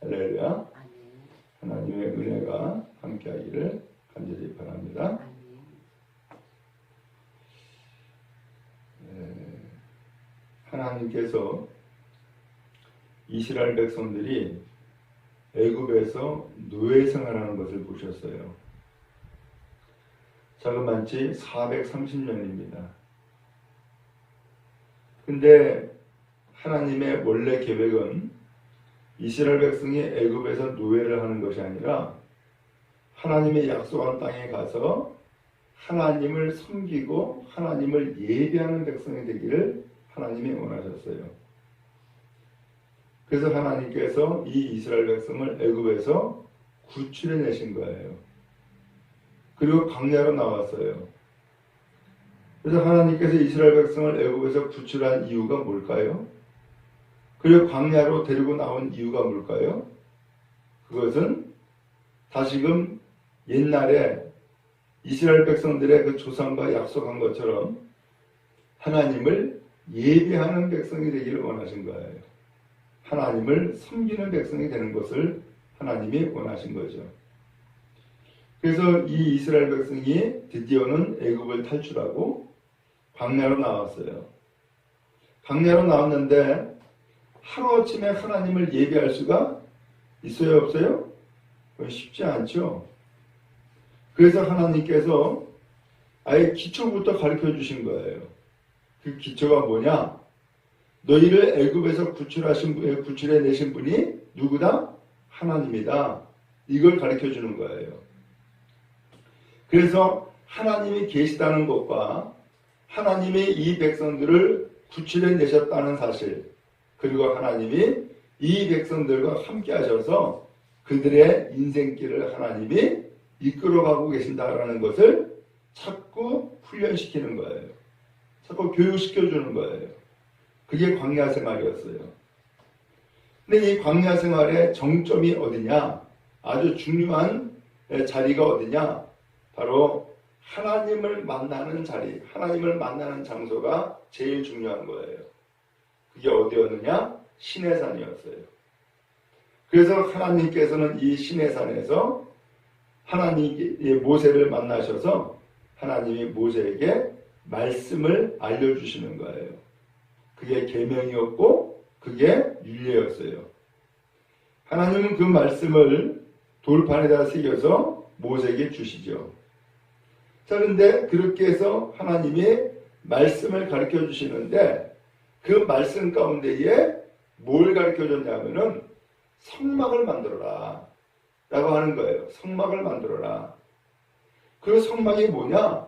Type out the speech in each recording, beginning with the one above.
할렐루야. 하나님의 은혜가 함께하기를 간절히 바랍니다. 아멘. 하나님께서 이스라엘 백성들이 애굽에서 노예 생활하는 것을 보셨어요. 자그만치 430년입니다. 근데 하나님의 원래 계획은 이스라엘 백성이 애굽에서 노예를 하는 것이 아니라 하나님의 약속한 땅에 가서 하나님을 섬기고 하나님을 예배하는 백성이 되기를 하나님이 원하셨어요. 그래서 하나님께서 이 이스라엘 백성을 애굽에서 구출해 내신 거예요. 그리고 광야로 나왔어요. 그래서 하나님께서 이스라엘 백성을 애굽에서 구출한 이유가 뭘까요? 그리고 광야로 데리고 나온 이유가 뭘까요? 그것은 다시금 옛날에 이스라엘 백성들의 그 조상과 약속한 것처럼 하나님을 예배하는 백성이 되기를 원하신 거예요. 하나님을 섬기는 백성이 되는 것을 하나님이 원하신 거죠. 그래서 이 이스라엘 백성이 드디어는 애굽을 탈출하고 광야로 나왔어요. 광야로 나왔는데 하루아침에 하나님을 예배할 수가 있어요 없어요? 쉽지 않죠. 그래서 하나님께서 아예 기초부터 가르쳐 주신 거예요. 그 기초가 뭐냐? 너희를 애굽에서 구출하신 분, 구출해 내신 분이 누구다? 하나님이다. 이걸 가르쳐 주는 거예요. 그래서 하나님이 계시다는 것과 하나님이 이 백성들을 구출해 내셨다는 사실, 그리고 하나님이 이 백성들과 함께 하셔서 그들의 인생길을 하나님이 이끌어가고 계신다라는 것을 자꾸 훈련시키는 거예요. 자꾸 교육시켜주는 거예요. 그게 광야 생활이었어요. 근데 이 광야 생활의 정점이 어디냐? 아주 중요한 자리가 어디냐? 바로 하나님을 만나는 자리, 하나님을 만나는 장소가 제일 중요한 거예요. 그게 어디였느냐? 시내산이었어요. 그래서 하나님께서는 이 시내산에서 하나님의 모세를 만나셔서 하나님이 모세에게 말씀을 알려주시는 거예요. 그게 계명이었고 그게 윤례였어요. 하나님은 그 말씀을 돌판에다 새겨서 모세에게 주시죠. 자, 그런데 그렇게 해서 하나님이 말씀을 가르쳐 주시는데 그 말씀 가운데에 뭘 가르쳐 줬냐면은 성막을 만들어라. 라고 하는 거예요. 성막을 만들어라. 그 성막이 뭐냐?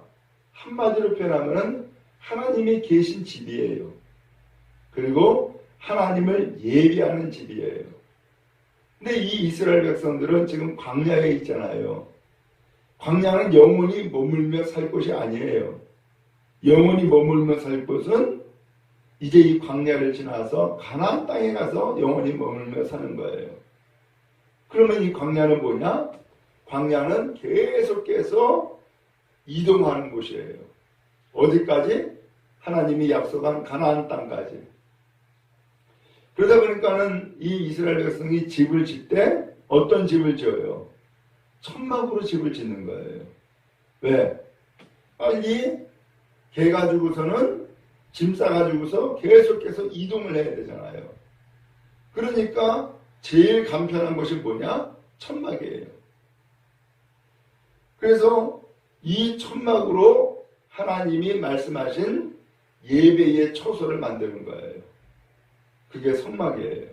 한마디로 표현하면은 하나님이 계신 집이에요. 그리고 하나님을 예비하는 집이에요. 근데 이 이스라엘 백성들은 지금 광야에 있잖아요. 광야는 영원히 머물며 살 곳이 아니에요. 영원히 머물며 살 곳은 이제 이 광야를 지나서 가나안 땅에 가서 영원히 머물며 사는 거예요. 그러면 이 광야는 뭐냐? 광야는 계속해서 이동하는 곳이에요. 어디까지? 하나님이 약속한 가나안 땅까지. 그러다 보니까는 이 이스라엘 백성이 집을 짓 때 어떤 집을 지어요? 천막으로 집을 짓는 거예요. 왜? 빨리 개 가지고서는 짐 싸가지고서 계속해서 이동을 해야 되잖아요. 그러니까 제일 간편한 것이 뭐냐? 천막이에요. 그래서 이 천막으로 하나님이 말씀하신 예배의 초소를 만드는 거예요. 그게 성막이에요.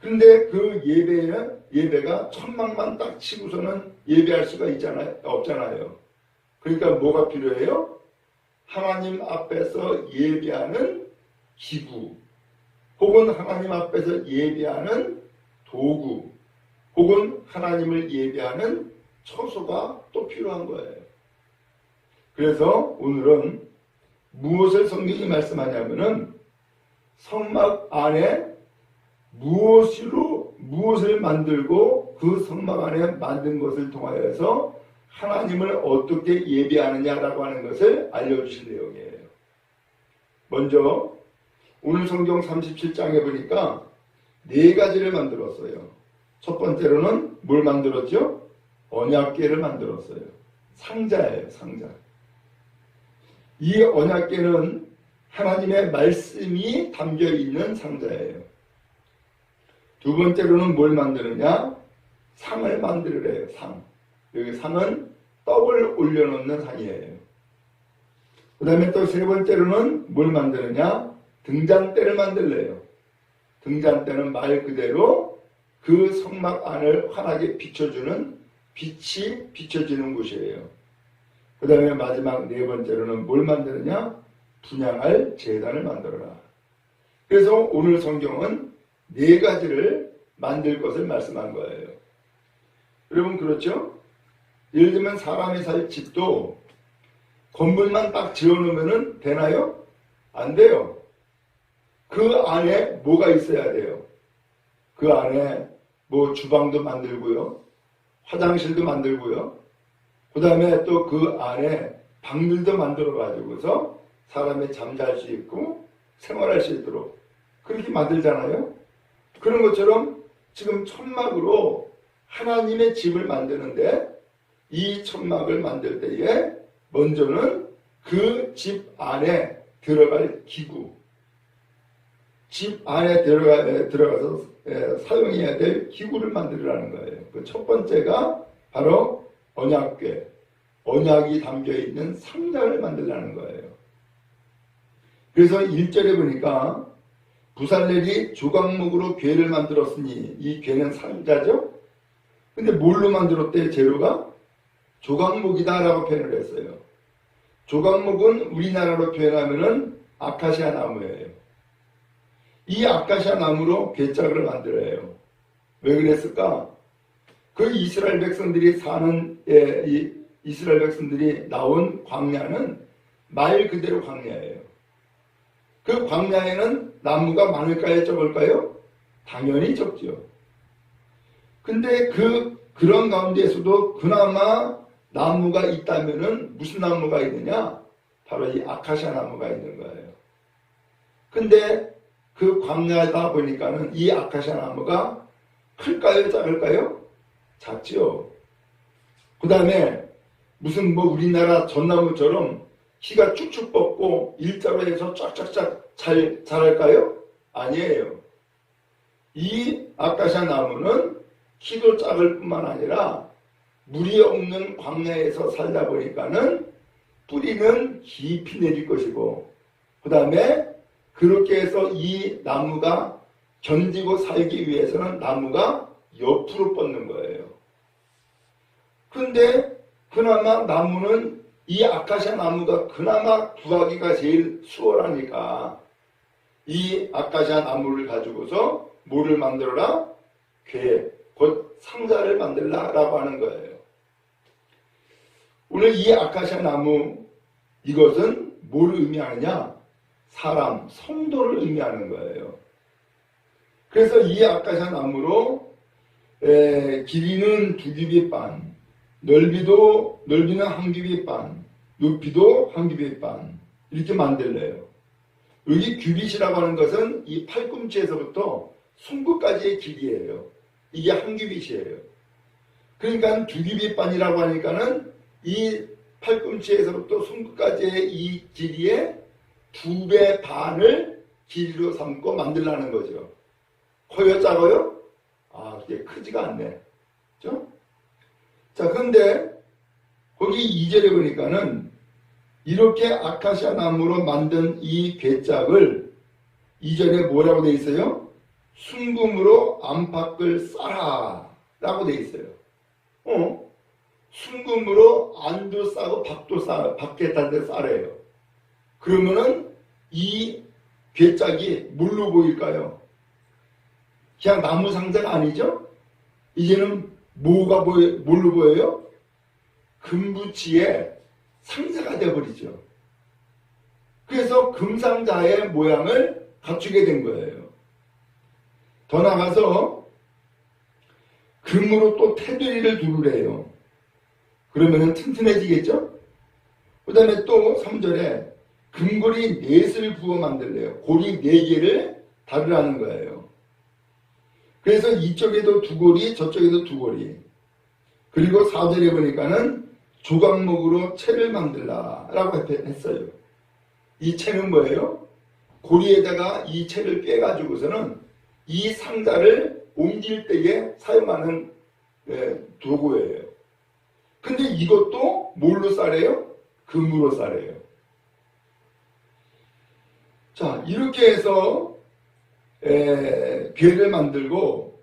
근데 그 예배는 예배가 천막만 딱 치고서는 예배할 수가 있잖아요. 없잖아요. 그러니까 뭐가 필요해요? 하나님 앞에서 예배하는 기구, 혹은 하나님 앞에서 예배하는 도구, 혹은 하나님을 예배하는 처소가 또 필요한 거예요. 그래서 오늘은 무엇을 성경이 말씀하냐면은 성막 안에 무엇으로 무엇을 만들고 그 성막 안에 만든 것을 통하여서 하나님을 어떻게 예배하느냐라고 하는 것을 알려주신 내용이에요. 먼저 오늘 성경 37장에 보니까 네 가지를 만들었어요. 첫 번째로는 뭘 만들었죠? 언약계를 만들었어요. 상자예요, 상자. 이 언약계는 하나님의 말씀이 담겨 있는 상자예요. 두 번째로는 뭘 만드느냐? 상을 만들으래요, 상. 여기 상은 떡을 올려놓는 상이에요. 그 다음에 또 세 번째로는 뭘 만드느냐? 등잔대를 만들래요. 등잔대는 말 그대로 그 성막 안을 환하게 비춰주는 빛이 비춰지는 곳이에요. 그 다음에 마지막 네 번째로는 뭘 만드느냐? 분양할 재단을 만들어라. 그래서 오늘 성경은 네 가지를 만들 것을 말씀한 거예요. 여러분 그렇죠? 예를 들면 사람이 살 집도 건물만 딱 지어놓으면 되나요? 안 돼요. 그 안에 뭐가 있어야 돼요? 그 안에 뭐 주방도 만들고요. 화장실도 만들고요. 그 다음에 또 그 안에 방들도 만들어 가지고서 사람이 잠잘 수 있고 생활할 수 있도록 그렇게 만들잖아요. 그런 것처럼 지금 천막으로 하나님의 집을 만드는데 이 천막을 만들 때에 먼저는 그 집 안에 들어갈 기구, 집 안에 들어가, 들어가서 에, 사용해야 될 기구를 만들으라는 거예요. 그 첫 번째가 바로 언약궤, 언약이 담겨 있는 상자를 만들라는 거예요. 그래서 1절에 보니까 부살렐이 조각목으로 궤를 만들었으니 이 궤는 상자죠? 근데 뭘로 만들었대요, 재료가? 조각목이다라고 표현을 했어요. 조각목은 우리나라로 표현하면은 아카시아 나무예요. 이 아카시아 나무로 괴짝을 만들어요. 왜 그랬을까? 그 이스라엘 백성들이 사는 예, 이 이스라엘 백성들이 나온 광야는 말 그대로 광야예요. 그 광야에는 나무가 많을까요, 적을까요? 당연히 적죠. 근데 그 그런 가운데에서도 그나마 나무가 있다면은 무슨 나무가 있느냐? 바로 이 아카시아 나무가 있는 거예요. 근데 그 광야다 보니까는 이 아카시아 나무가 클까요, 작을까요? 작지요. 그 다음에 무슨 뭐 우리나라 전나무처럼 키가 쭉쭉 뻗고 일자로 해서 쫙쫙쫙 잘 자랄까요? 아니에요. 이 아카시아 나무는 키도 작을 뿐만 아니라 물이 없는 광야에서 살다 보니까는 뿌리는 깊이 내릴 것이고 그 다음에 그렇게 해서 이 나무가 견디고 살기 위해서는 나무가 옆으로 뻗는 거예요. 근데 그나마 나무는 이 아카시아 나무가 그나마 구하기가 제일 수월하니까 이 아카시아 나무를 가지고서 뭐를 만들어라? 괴, 곧 상자를 만들라라고 하는 거예요. 오늘 이 아카시아 나무 이것은 뭘 의미하느냐? 사람, 성도를 의미하는 거예요. 그래서 이 아카시아 나무로 에, 길이는 두 규빗 반, 넓이도 넓이는 한 규빗 반, 높이도 한 규빗 반 이렇게 만들래요. 여기 규빗이라고 하는 것은 이 팔꿈치에서부터 손끝까지의 길이에요. 이게 한 규빗이에요. 그러니까 두 규빗 반이라고 하니까는 이 팔꿈치에서부터 손끝까지의 이 길이의 두 배 반을 길이로 삼고 만들라는 거죠. 커요, 작아요? 아, 이게 크지가 않네. 그죠? 자, 근데 거기 2절에 보니까는 이렇게 아카시아 나무로 만든 이 괴짝을 2절에 뭐라고 돼 있어요? 순금으로 안팎을 싸라 라고 돼 있어요. 어? 순금으로 안도 싸고 밥도 싸, 밥게탄데 싸래요. 그러면은 이 괴짝이 뭘로 보일까요? 그냥 나무 상자가 아니죠? 이제는 뭐가 보여, 뭘로 보여요? 금부치의 상자가 되어버리죠. 그래서 금상자의 모양을 갖추게 된 거예요. 더 나가서 금으로 또 테두리를 두르래요. 그러면은 튼튼해지겠죠? 그 다음에 또 3절에 금고리 넷을 부어 만들래요. 고리 네 개를 다루라는 거예요. 그래서 이쪽에도 두 고리, 저쪽에도 두 고리. 그리고 4절에 보니까는 조각목으로 채를 만들라라고 했어요. 이 채는 뭐예요? 고리에다가 이 채를 빼가지고서는 이 상자를 옮길 때에 사용하는 예, 도구예요. 근데 이것도 뭘로 싸래요? 금으로 싸래요. 자, 이렇게 해서 에, 괴를 만들고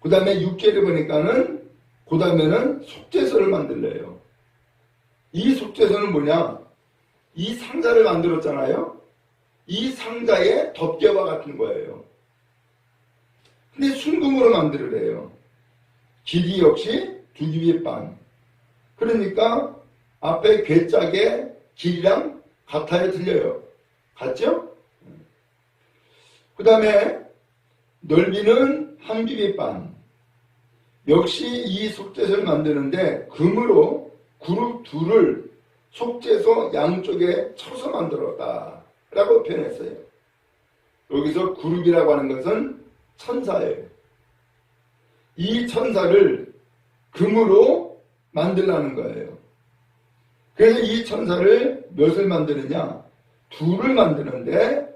그 다음에 육계를 보니까는 그 다음에는 속죄서를 만들래요. 이 속죄서는 뭐냐? 이 상자를 만들었잖아요. 이 상자의 덮개와 같은 거예요. 근데 순금으로 만들으래요. 길이 역시 두 집이 반. 그러니까 앞에 괴짝의 길이랑 같아요, 틀려요? 같죠? 그 다음에 넓이는 한 비비 반. 역시 이 속죄소를 만드는데 금으로 그룹 둘을 속죄소 양쪽에 쳐서 만들었다. 라고 표현했어요. 여기서 그룹이라고 하는 것은 천사예요. 이 천사를 금으로 만들라는 거예요. 그래서 이 천사를 몇을 만드느냐? 둘을 만드는데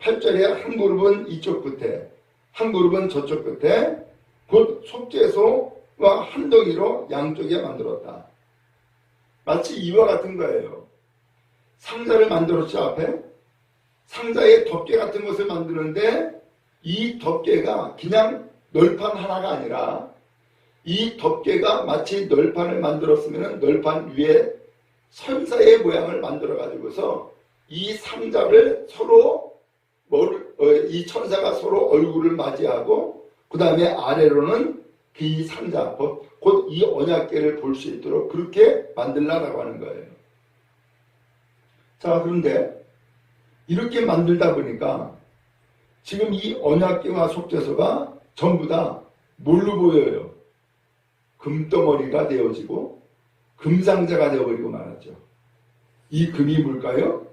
8절에 한 그룹은 이쪽 끝에, 한 그룹은 저쪽 끝에, 곧 속죄소와 한 덩이로 양쪽에 만들었다. 마치 이와 같은 거예요. 상자를 만들었죠, 앞에? 상자에 덮개 같은 것을 만드는데 이 덮개가 그냥 널판 하나가 아니라 이 덮개가 마치 널판을 만들었으면 널판 위에 선사의 모양을 만들어 가지고서 이 상자를 서로 어, 이 천사가 서로 얼굴을 맞이하고 그 다음에 아래로는 그 상자 곧 이 언약계를 볼 수 있도록 그렇게 만들라라고 하는 거예요. 자 그런데 이렇게 만들다 보니까 지금 이 언약계와 속죄서가 전부 다 뭘로 보여요? 금덩어리가 되어지고 금상자가 되어버리고 말하죠. 이 금이 뭘까요?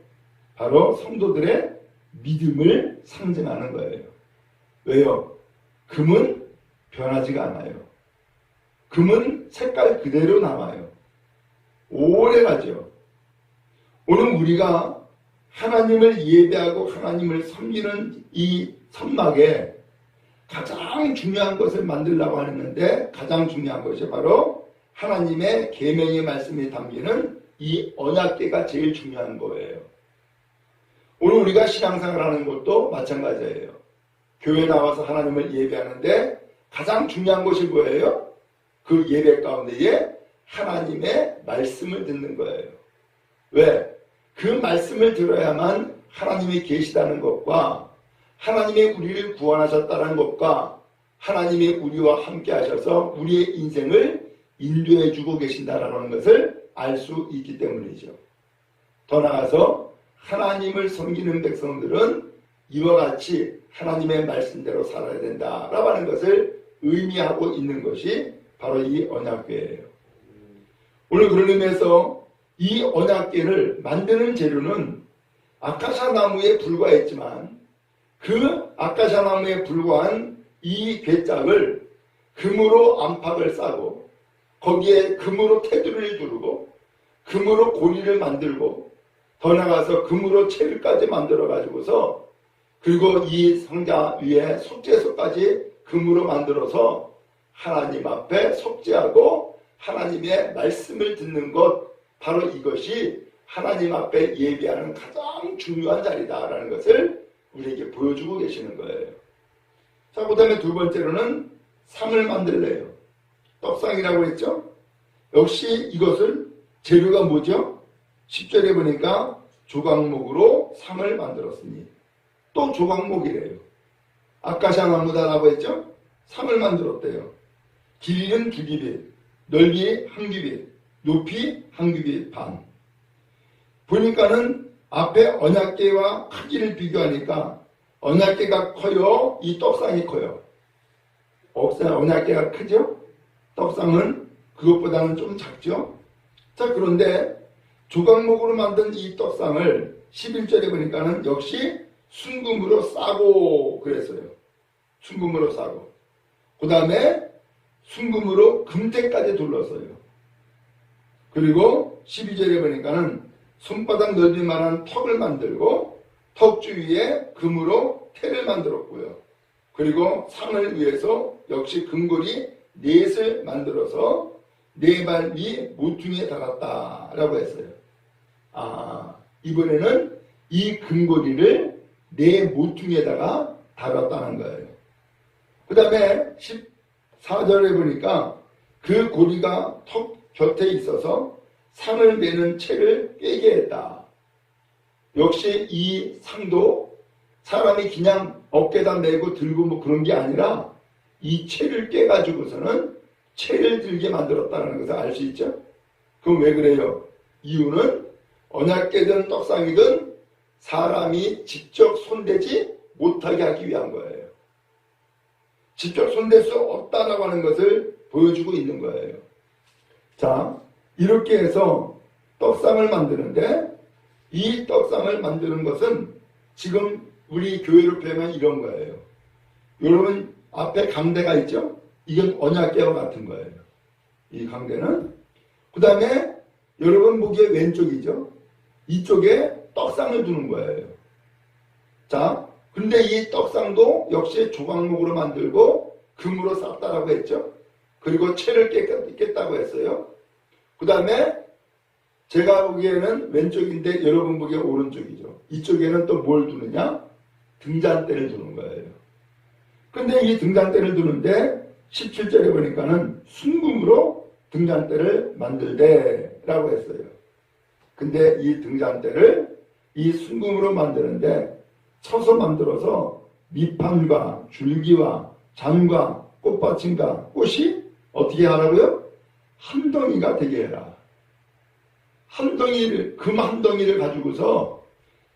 바로 성도들의 믿음을 상징하는 거예요. 왜요? 금은 변하지가 않아요. 금은 색깔 그대로 남아요. 오래 가죠. 오늘 우리가 하나님을 예배하고 하나님을 섬기는 이 선막에 가장 중요한 것을 만들려고 하는데 가장 중요한 것이 바로 하나님의 계명의 말씀이 담기는 이 언약계가 제일 중요한 거예요. 오늘 우리가 신앙생활 하는 것도 마찬가지예요. 교회 나와서 하나님을 예배하는데 가장 중요한 것이 뭐예요? 그 예배 가운데에 하나님의 말씀을 듣는 거예요. 왜? 그 말씀을 들어야만 하나님이 계시다는 것과 하나님이 우리를 구원하셨다는 것과 하나님이 우리와 함께 하셔서 우리의 인생을 인도해 주고 계신다라는 것을 알 수 있기 때문이죠. 더 나아가서 하나님을 섬기는 백성들은 이와 같이 하나님의 말씀대로 살아야 된다라고 하는 것을 의미하고 있는 것이 바로 이 언약궤예요. 오늘 그런 의미에서 이 언약궤를 만드는 재료는 아카샤 나무에 불과했지만 그 아카샤 나무에 불과한 이 괴짝을 금으로 안팎을 싸고 거기에 금으로 테두리를 두르고 금으로 고리를 만들고 더 나가서 금으로 채를까지 만들어 가지고서 그리고 이 상자 위에 속죄소까지 금으로 만들어서 하나님 앞에 속죄하고 하나님의 말씀을 듣는 것 바로 이것이 하나님 앞에 예배하는 가장 중요한 자리다라는 것을 우리에게 보여주고 계시는 거예요. 자, 그 다음에 두 번째로는 상을 만들래요. 떡상이라고 했죠? 역시 이것을 재료가 뭐죠? 10절에 보니까 조각목으로 상을 만들었으니 또 조각목이래요. 아까샤 나무다라고 했죠? 상을 만들었대요. 길이는 두 규빗, 넓이 한 규빗, 높이 한 규빗 반. 보니까는 앞에 언약계와 크기를 비교하니까 언약계가 커요, 이 떡상이 커요. 언약계가 크죠? 떡상은 그것보다는 좀 작죠? 자, 그런데 조각목으로 만든 이 떡상을 11절에 보니까는 역시 순금으로 싸고 그랬어요. 순금으로 싸고. 그 다음에 순금으로 금태까지 둘러서요. 그리고 12절에 보니까는 손바닥 넓이만한 턱을 만들고 턱 주위에 금으로 태를 만들었고요. 그리고 상을 위해서 역시 금고리 넷을 만들어서 네발위 모퉁이에 달았다라고 했어요. 아, 이번에는 이 금고리를 네 모퉁이에다가 달았다는 거예요. 그 다음에 14절에 보니까 그 고리가 턱 곁에 있어서 상을 매는 채를 꿰게 했다. 역시 이 상도 사람이 그냥 어깨다 메고 들고 뭐 그런 게 아니라 이 채를 꿰가지고서는 채를 들게 만들었다는 것을 알 수 있죠. 그럼 왜 그래요? 이유는 언약계든 떡상이든 사람이 직접 손대지 못하게 하기 위한 거예요. 직접 손댈 수 없다라고 하는 것을 보여주고 있는 거예요. 자, 이렇게 해서 떡상을 만드는데 이 떡상을 만드는 것은 지금 우리 교회로 표현한 이런 거예요. 여러분 앞에 강대가 있죠? 이건 언약계와 같은 거예요. 이 강대는. 그 다음에 여러분 보기에 왼쪽이죠? 이쪽에 떡상을 두는 거예요. 자, 근데 이 떡상도 역시 조각목으로 만들고 금으로 쌌다라고 했죠? 그리고 채를 깼, 깼다고 했어요. 그 다음에 제가 보기에는 왼쪽인데 여러분 보기에 오른쪽이죠. 이쪽에는 또 뭘 두느냐? 등잔대를 두는 거예요. 근데 이 등잔대를 두는데 17절에 보니까는 순금으로 등잔대를 만들대라고 했어요. 근데 이 등잔대를 이 순금으로 만드는데 쳐서 만들어서 밑판과 줄기와 잔과 꽃받침과 꽃이 어떻게 하라고요? 한 덩이가 되게 해라. 한 덩이를, 금 한 덩이를 가지고서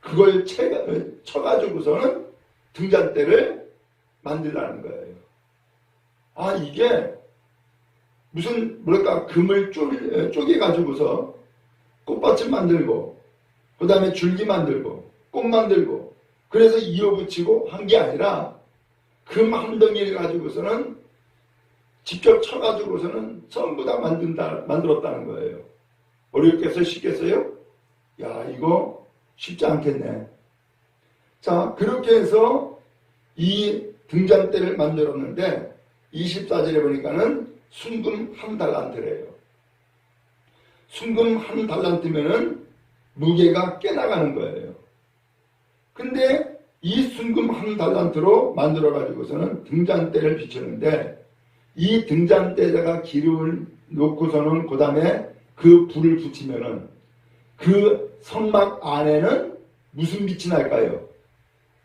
그걸 채가, 쳐가지고서는 등잔대를 만들라는 거예요. 아, 이게 무슨, 뭐랄까, 금을 쪼, 쪼개가지고서 꽃받침 만들고, 그 다음에 줄기 만들고, 꽃 만들고, 그래서 이어붙이고 한 게 아니라 금 한 덩이를 가지고서는 직접 쳐가지고서는 전부 다 만든다, 만들었다는 거예요. 어렵겠어요? 쉽겠어요? 야, 이거 쉽지 않겠네. 자, 그렇게 해서 이 등잔대를 만들었는데 24절에 보니까는 순금 한 달란트래요. 순금 한 달란트면은 무게가 깨 나가는 거예요. 근데 이 순금 한 달란트로 만들어 가지고서는 등잔대를 비추는데 이 등잔대에다가 기름을 놓고서는 그 다음에 그 불을 붙이면은 그 선막 안에는 무슨 빛이 날까요?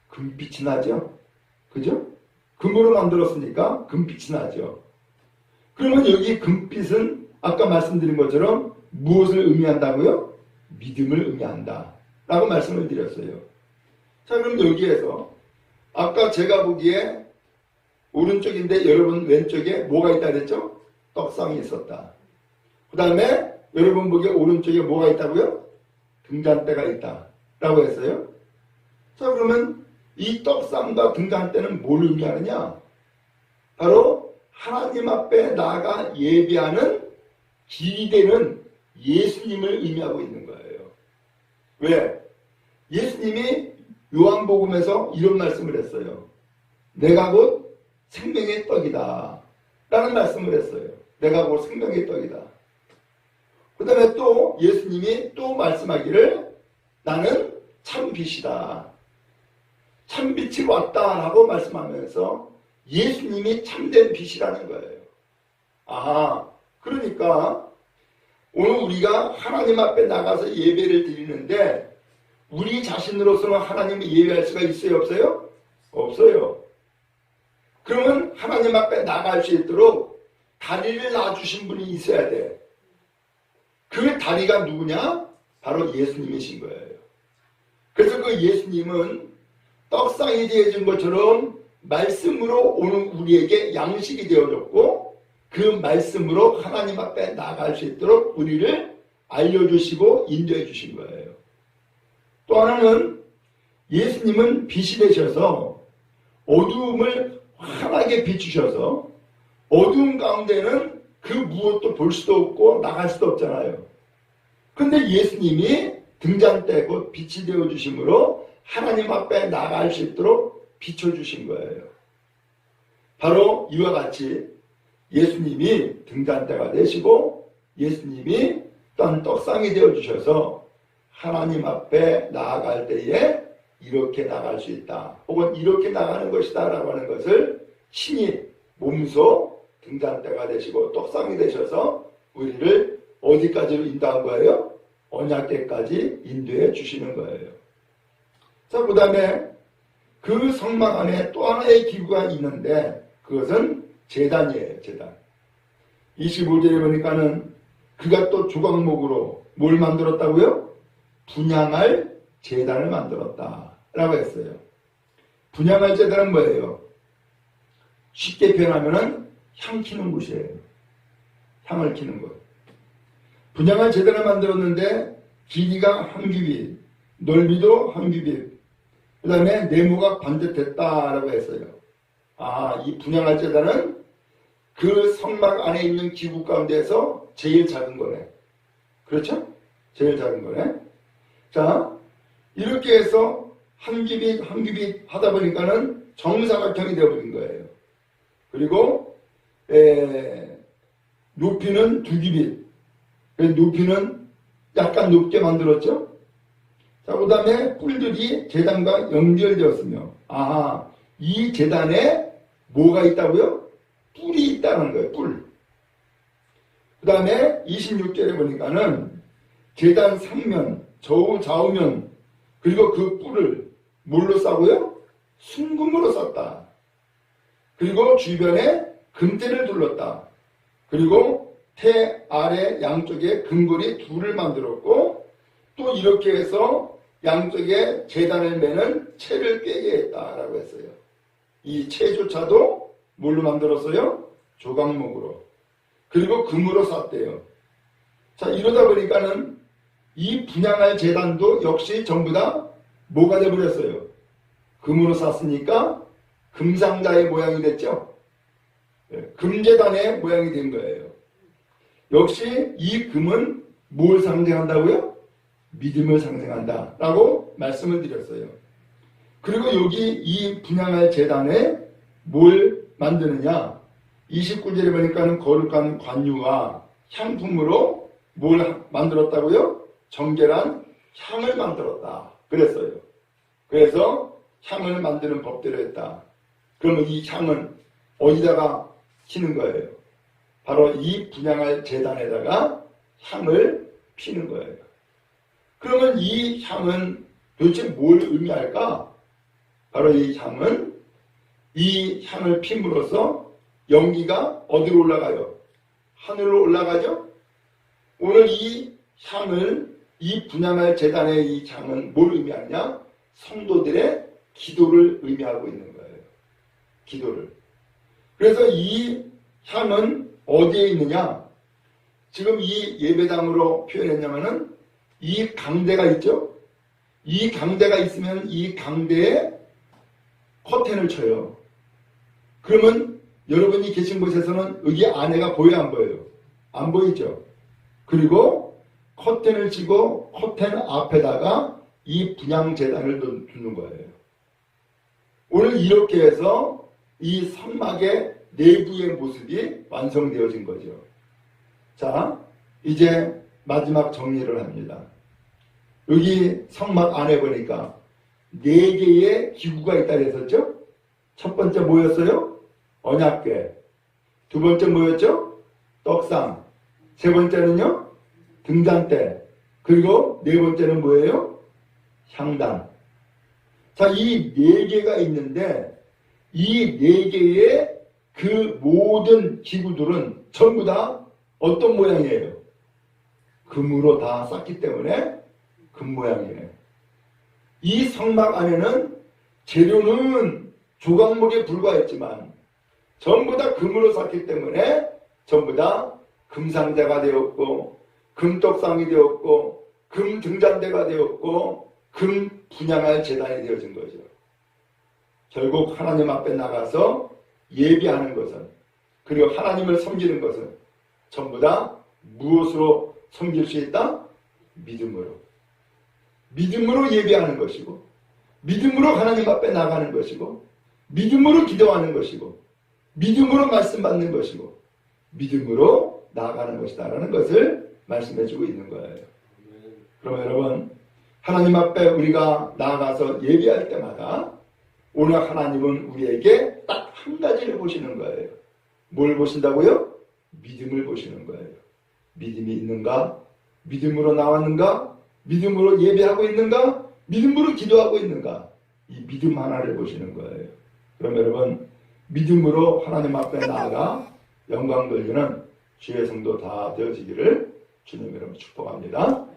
금빛이 나죠? 그죠? 금으로 만들었으니까 금빛이 나죠. 그러면 여기 금빛은 아까 말씀드린 것처럼 무엇을 의미한다고요? 믿음을 의미한다. 라고 말씀을 드렸어요. 자, 그럼 여기에서 아까 제가 보기에 오른쪽인데 여러분 왼쪽에 뭐가 있다 그랬죠? 떡상이 있었다. 그 다음에 여러분 보기에 오른쪽에 뭐가 있다고요? 등잔대가 있다. 라고 했어요. 자, 그러면 이 떡상과 등잔대는 뭘 의미하느냐? 바로 하나님 앞에 나아가 예배하는 길이 되는 예수님을 의미하고 있는 거예요. 왜? 예수님이 요한복음에서 이런 말씀을 했어요. 내가 곧 생명의 떡이다. 라는 말씀을 했어요. 내가 곧 생명의 떡이다. 그 다음에 또 예수님이 또 말씀하기를 나는 참 빛이다. 참 빛이 왔다라고 말씀하면서 예수님이 참된 빛이라는 거예요. 아, 그러니까 오늘 우리가 하나님 앞에 나가서 예배를 드리는데 우리 자신으로서는 하나님을 예배할 수가 있어요, 없어요? 없어요. 그러면 하나님 앞에 나갈 수 있도록 다리를 놔주신 분이 있어야 돼. 그 다리가 누구냐? 바로 예수님이신 거예요. 그래서 그 예수님은 떡상이 되어진 것처럼 말씀으로 오는 우리에게 양식이 되어졌고 그 말씀으로 하나님 앞에 나갈 수 있도록 우리를 알려주시고 인도해 주신 거예요. 또 하나는 예수님은 빛이 되셔서 어두움을 환하게 비추셔서 어두운 가운데는 그 무엇도 볼 수도 없고 나갈 수도 없잖아요. 근데 예수님이 곧 빛이 되어 주심으로 하나님 앞에 나갈 수 있도록 비춰 주신 거예요. 바로 이와 같이 예수님이 등잔대가 되시고 예수님이 떤 떡상이 되어 주셔서 하나님 앞에 나아갈 때에 이렇게 나갈 수 있다. 혹은 이렇게 나가는 것이다. 라고 하는 것을 신이 몸소 등잔대가 되시고 떡상이 되셔서 우리를 어디까지로 인도한 거예요? 언약계까지 인도해 주시는 거예요. 자, 그 다음에 그 성막 안에 또 하나의 기구가 있는데 그것은 재단이에요, 재단. 25절에 보니까는 그가 또 조각목으로 뭘 만들었다고요? 분양할 재단을 만들었다. 라고 했어요. 분양할 재단은 뭐예요? 쉽게 표현하면은 향 키는 곳이에요. 향을 키는 곳. 분양할 재단을 만들었는데 길이가 한 규빗, 넓이도 한 규빗, 그 다음에 네모가 반듯했다라고 했어요. 아, 이 분양할 재단은 그 성막 안에 있는 기구 가운데서 제일 작은 거네. 그렇죠? 제일 작은 거네. 자, 이렇게 해서 한 규빗, 한 규빗 하다 보니까는 정사각형이 되어버린 거예요. 그리고, 에, 높이는 두 규빗. 그래서 높이는 약간 높게 만들었죠? 자, 그 다음에 뿔들이 재단과 연결되었으며, 아, 이 재단에 뭐가 있다고요? 뿔이 있다는 거예요, 뿔. 그 다음에 26절에 보니까는 재단 상면, 좌우, 좌우면, 그리고 그 뿔을 뭘로 싸고요? 순금으로 쌌다. 그리고 주변에 금대를 둘렀다. 그리고 태 아래 양쪽에 금고리 둘을 만들었고 또 이렇게 해서 양쪽에 재단을 매는 채를 꿰게 했다라고 했어요. 이 채조차도 뭘로 만들었어요? 조각목으로. 그리고 금으로 쌌대요. 자, 이러다 보니까는 이 분양할 재단도 역시 전부 다 뭐가 되버렸어요? 금으로 쌌으니까 금상자의 모양이 됐죠? 예, 금재단의 모양이 된 거예요. 역시 이 금은 뭘 상징한다고요? 믿음을 상징한다. 라고 말씀을 드렸어요. 그리고 여기 이 분양할 재단에 뭘 만드느냐? 29절에 보니까는 거룩한 관유와 향품으로 뭘 만들었다고요? 정결한 향을 만들었다. 그랬어요. 그래서 향을 만드는 법대로 했다. 그러면 이 향은 어디다가 치는 거예요? 바로 이 분양할 재단에다가 향을 피는 거예요. 그러면 이 향은 도대체 뭘 의미할까? 바로 이 향은 이 향을 핌으로써 연기가 어디로 올라가요? 하늘로 올라가죠? 오늘 이 향을 이 분양할 재단의 이 향은 뭘 의미하냐? 성도들의 기도를 의미하고 있는 거예요. 기도를. 그래서 이 향은 어디에 있느냐? 지금 이 예배당으로 표현했냐면은 이 강대가 있죠? 이 강대가 있으면 이 강대에 커튼을 쳐요. 그러면 여러분이 계신 곳에서는 여기 안에가 보여 안 보여요? 안 보이죠? 그리고 커튼을 치고 커튼 앞에다가 이 분양재단을 두는 거예요. 오늘 이렇게 해서 이 성막의 내부의 모습이 완성되어진 거죠. 자, 이제 마지막 정리를 합니다. 여기 성막 안에 보니까 네 개의 기구가 있다 그랬었죠? 첫 번째 뭐였어요? 언약궤. 두 번째 뭐였죠? 떡상. 세 번째는요? 등잔대. 그리고 네 번째는 뭐예요? 향단. 자, 이 네 개가 있는데 이 네 개의 그 모든 기구들은 전부 다 어떤 모양이에요? 금으로 다 쌌기 때문에 금 모양이에요. 이 성막 안에는 재료는 조각목에 불과했지만 전부 다 금으로 쌌기 때문에 전부 다 금상자가 되었고 금떡상이 되었고 금 등잔대가 되었고 금 분양할 재단이 되어진 거죠. 결국 하나님 앞에 나가서 예비하는 것은 그리고 하나님을 섬기는 것은 전부 다 무엇으로 섬길 수 있다? 믿음으로. 믿음으로 예배하는 것이고, 믿음으로 하나님 앞에 나가는 것이고, 믿음으로 기도하는 것이고, 믿음으로 말씀 받는 것이고, 믿음으로 나아가는 것이다라는 것을 말씀해주고 있는 거예요. 그러면 여러분, 하나님 앞에 우리가 나아가서 예배할 때마다 오늘 하나님은 우리에게 딱 한 가지를 보시는 거예요. 뭘 보신다고요? 믿음을 보시는 거예요. 믿음이 있는가? 믿음으로 나왔는가? 믿음으로 예배하고 있는가? 믿음으로 기도하고 있는가? 이 믿음 하나를 보시는 거예요. 그럼 여러분, 믿음으로 하나님 앞에 나아가 영광 돌리는 주의 성도 다 되어지기를 주님 여러분 축복합니다.